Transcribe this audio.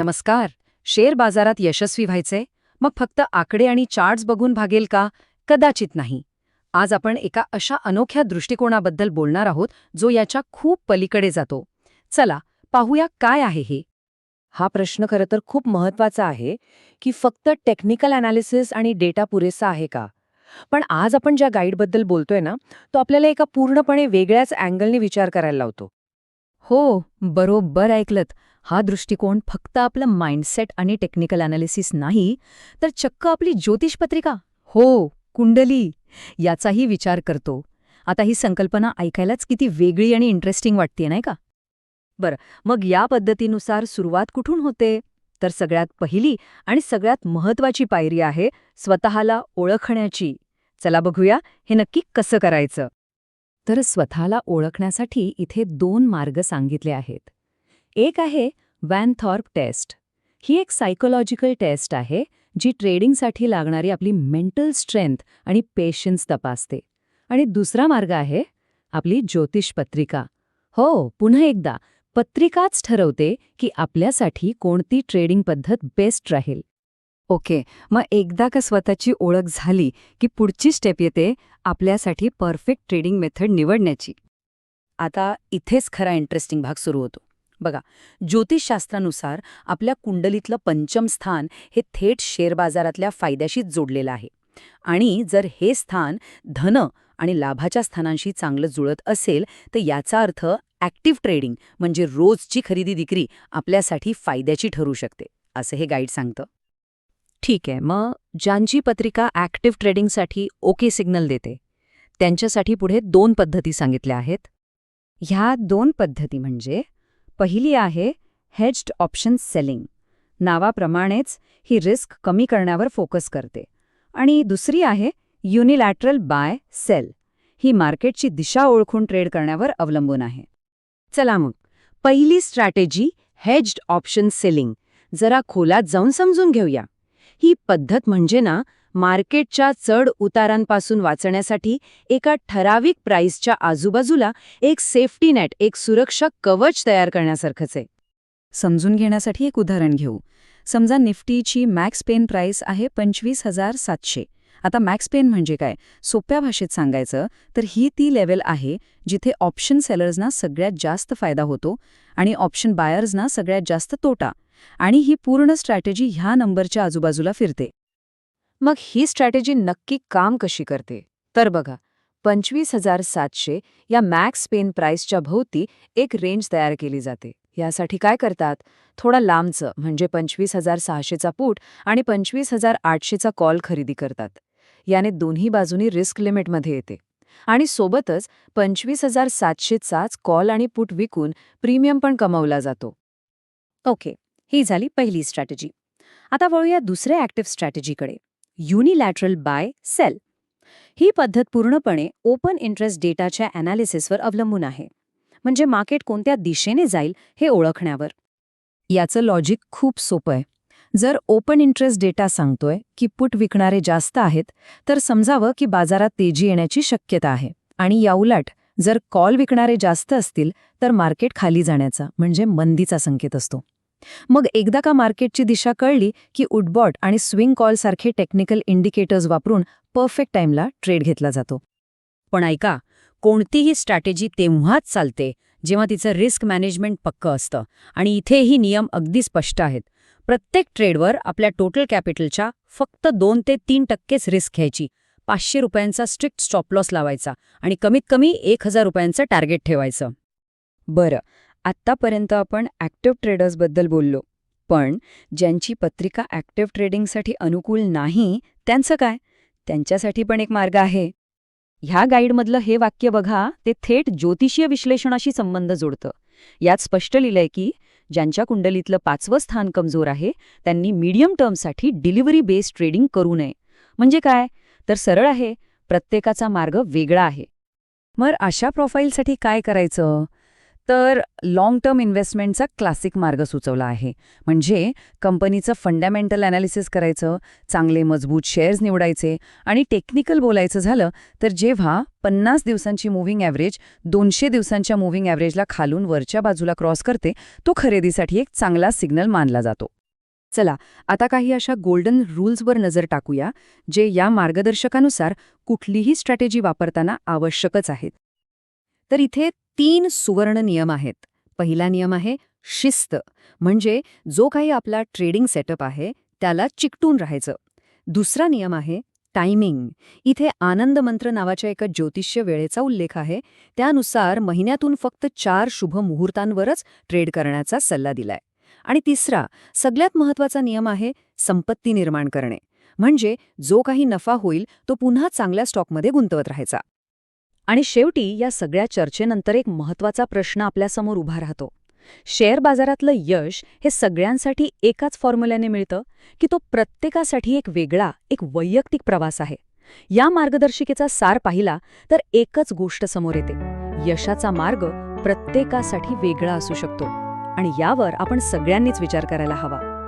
नमस्कार. शेअर बाजारात यशस्वी व्हायचे? मग फक्त आकडे आणि चार्ट्स बघून भागेल का? कदाचित नाही. आज आपण एका अशा अनोख्या दृष्टिकोनाबद्दल बोलणार आहोत जो याच्या खूप पलीकडे जातो. चला पाहूया काय आहे हे. हा प्रश्न खरं तर खूप महत्त्वाचा आहे की फक्त टेक्निकल अनालिसिस आणि डेटा पुरेसा आहे का? पण आज आपण ज्या गाईडबद्दल बोलतोय ना तो आपल्याला एका पूर्णपणे वेगळ्याच अँगलने विचार करायला लावतो. हो बरोबर ऐकलत. हा दृष्टिकोन फक्त आपलं माइंडसेट आणि टेक्निकल अनालिसिस नाही तर चक्क आपली ज्योतिषपत्रिका हो कुंडली याचाही विचार करतो. आता ही संकल्पना ऐकायलाच किती वेगळी आणि इंटरेस्टिंग वाटते नाही का? बरं मग या पद्धतीनुसार सुरुवात कुठून होते? तर सगळ्यात पहिली आणि सगळ्यात महत्वाची पायरी आहे स्वतःला ओळखण्याची. चला बघूया हे नक्की कसं करायचं. तर स्वतःला ओळखण्यासाठी इथे दोन मार्ग सांगितले आहेत. एक आहे वॅनथॉर्प टेस्ट ही एक सायकोलॉजिकल टेस्ट आहे जी ट्रेडिंगसाठी लागणारी आपली मेंटल स्ट्रेंथ आणि पेशन्स तपासते. आणि दुसरा मार्ग आहे आपली ज्योतिष पत्रिका. हो पुन्हा एकदा पत्रिकाच ठरवते की आपल्यासाठी कोणती ट्रेडिंग पद्धत बेस्ट राहील. ओके मग एकदा का स्वतःची ओळख झाली की पुढची स्टेप येते आपल्यासाठी परफेक्ट ट्रेडिंग मेथड निवडण्याची? आता इथेच खरा इंटरेस्टिंग भाग सुरू होतो. बघा ज्योतिषशास्त्रानुसार आपल्या कुंडलीतलं पंचम स्थान हे थेट शेअर बाजारातल्या फायद्याशीच जोडलेलं आहे. आणि जर हे स्थान धन आणि लाभाच्या स्थानांशी चांगलं जुळत असेल तर याचा अर्थ ॲक्टिव्ह ट्रेडिंग म्हणजे रोजची खरेदी विक्री आपल्यासाठी फायद्याची ठरू शकते असं हे गाईड सांगतं. ठीक आहे मग ज्यांची पत्रिका ॲक्टिव्ह ट्रेडिंगसाठी ओके सिग्नल देते त्यांच्यासाठी पुढे दोन पद्धती सांगितल्या आहेत. ह्या दोन पद्धती म्हणजे पहिली आहे हेज्ड ऑप्शन सेलिंग नावाप्रमाणेच ही रिस्क कमी करण्यावर फोकस करते. आणि दुसरी आहे युनिलॅटरल बाय सेल ही मार्केटची दिशा ओळखून ट्रेड करण्यावर अवलंबून आहे. चला मग पहिली स्ट्रॅटेजी हेज्ड ऑप्शन सेलिंग जरा खोलात जाऊन समजून घेऊया. ही पद्धत म्हणजे ना मार्केटच्या चढ उतारांपासून वाचण्यासाठी एका ठराविक प्राईसच्या आजूबाजूला एक सेफ्टी नेट एक सुरक्षा कवच तयार करण्यासारखंच आहे. समजून घेण्यासाठी एक उदाहरण घेऊ. समजा निफ्टीची मॅक्स पेन प्राईस आहे पंचवीस हजार सातशे. आता मॅक्स पेन म्हणजे काय? सोप्या भाषेत सांगायचं तर ही ती लेवल आहे जिथे ऑप्शन सेलर्सना सगळ्यात जास्त फायदा होतो आणि ऑप्शन बायर्सना सगळ्यात जास्त तोटा. आणि ही पूर्ण स्ट्रॅटेजी ह्या नंबरच्या आजूबाजूला फिरते. मग ही स्ट्रॅटेजी नक्की काम कशी करते? तर बघा पंचवीस हजार सातशे या मॅक्स पेन प्राईसच्या भोवती एक रेंज तयार केली जाते. यासाठी काय करतात? थोडा लांबचं म्हणजे पंचवीस हजार सहाशेचा पूट आणि पंचवीस हजार आठशेचा कॉल खरेदी करतात. याने दोन्ही बाजूनी रिस्क लिमिटमध्ये येते. आणि सोबतच पंचवीस हजार सातशेचाच कॉल आणि पूट विकून प्रीमियम पण कमवला जातो. ओके ही झाली पहिली स्ट्रॅटेजी. आता वळूया दुसऱ्या ॲक्टिव्ह स्ट्रॅटेजीकडे. युनिलॅटरल बाय सेल ही पद्धत पूर्णपणे ओपन इंटरेस्ट डेटाच्या ॲनालिसिसवर अवलंबून आहे. म्हणजे मार्केट कोणत्या दिशेने जाईल हे ओळखण्यावर. याचं लॉजिक खूप सोपं आहे. जर ओपन इंटरेस्ट डेटा सांगतोय की पुट विकणारे जास्त आहेत तर समजावं की बाजारात तेजी येण्याची शक्यता आहे. आणि याउलट जर कॉल विकणारे जास्त असतील तर मार्केट खाली जाण्याचा म्हणजे मंदीचा संकेत असतो. मग एकदा का मार्केटची दिशा कळली की उडबॉट आणि स्विंग कॉलसारखे टेक्निकल इंडिकेटर्स वापरून परफेक्ट टाईमला ट्रेड घेतला जातो. पण ऐका कोणतीही स्ट्रॅटेजी तेव्हाच चालते जेव्हा तिचं रिस्क मॅनेजमेंट पक्कं असतं आणि इथेही नियम अगदी स्पष्ट आहेत. प्रत्येक ट्रेडवर आपल्या टोटल कॅपिटलच्या फक्त दोन ते तीन टक्केच रिस्क घ्यायची. पाचशे रुपयांचा स्ट्रिक्ट स्टॉप लॉस लावायचा आणि कमीत कमी एक हजार रुपयांचं टार्गेट ठेवायचं. बरं आत्तापर्यंत आपण ॲक्टिव्ह ट्रेडर्सबद्दल बोललो. पण ज्यांची पत्रिका ॲक्टिव्ह ट्रेडिंगसाठी अनुकूल नाही त्यांचं काय? त्यांच्यासाठी पण एक मार्ग आहे. ह्या गाईडमधलं हे वाक्य बघा ते थेट ज्योतिषीय विश्लेषणाशी संबंध जोडतं. यात स्पष्ट लिहिलंय की ज्यांच्या कुंडलीतलं पाचवं स्थान कमजोर आहे त्यांनी मीडियम टर्मसाठी डिलिव्हरी बेस्ड ट्रेडिंग करू नये. म्हणजे काय? तर सरळ आहे प्रत्येकाचा मार्ग वेगळा आहे. मग अशा प्रोफाईलसाठी काय करायचं? तर लाँग टर्म इन्व्हेस्टमेंटचा क्लासिक मार्ग सुचवला आहे. म्हणजे कंपनीचं फंडामेंटल अनालिसिस करायचं चांगले मजबूत शेअर्स निवडायचे आणि टेक्निकल बोलायचं झालं तर जेव्हा पन्नास दिवसांची मूव्हिंग ॲव्हरेज दोनशे दिवसांच्या मूव्हिंग ॲव्हरेजला खालून वरच्या बाजूला क्रॉस करते तो खरेदीसाठी एक चांगला सिग्नल मानला जातो. चला आता काही अशा गोल्डन रूल्सवर नजर टाकूया जे या मार्गदर्शकानुसार कुठलीही स्ट्रॅटेजी वापरताना आवश्यकच आहेत. तर इथे तीन सुवर्ण नियम आहेत. पहिला नियम आहे शिस्त म्हणजे जो काही आपला ट्रेडिंग सेटअप आहे त्याला चिकटून राहायचं. दुसरा नियम आहे टायमिंग इथे आनंद मंत्र नावाच्या एका ज्योतिष्य वेळेचा उल्लेख आहे. त्यानुसार महिन्यातून फक्त चार शुभ मुहूर्तांवरच ट्रेड करण्याचा सल्ला दिलाय. आणि तिसरा सगळ्यात महत्त्वाचा नियम आहे संपत्ती निर्माण करणे. म्हणजे जो काही नफा होईल तो पुन्हा चांगल्या स्टॉकमध्ये गुंतवत राहायचा. आणि शेवटी या सगळ्या चर्चेनंतर एक महत्त्वाचा प्रश्न आपल्यासमोर उभा राहतो. शेअर बाजारातलं यश हे सगळ्यांसाठी एकाच फॉर्म्युल्याने मिळतं की तो प्रत्येकासाठी एक वेगळा एक वैयक्तिक प्रवास आहे. या मार्गदर्शिकेचा सार पाहिला तर एकच गोष्ट समोर येते. यशाचा मार्ग प्रत्येकासाठी वेगळा असू शकतो. आणि यावर आपण सगळ्यांनीच विचार करायला हवा.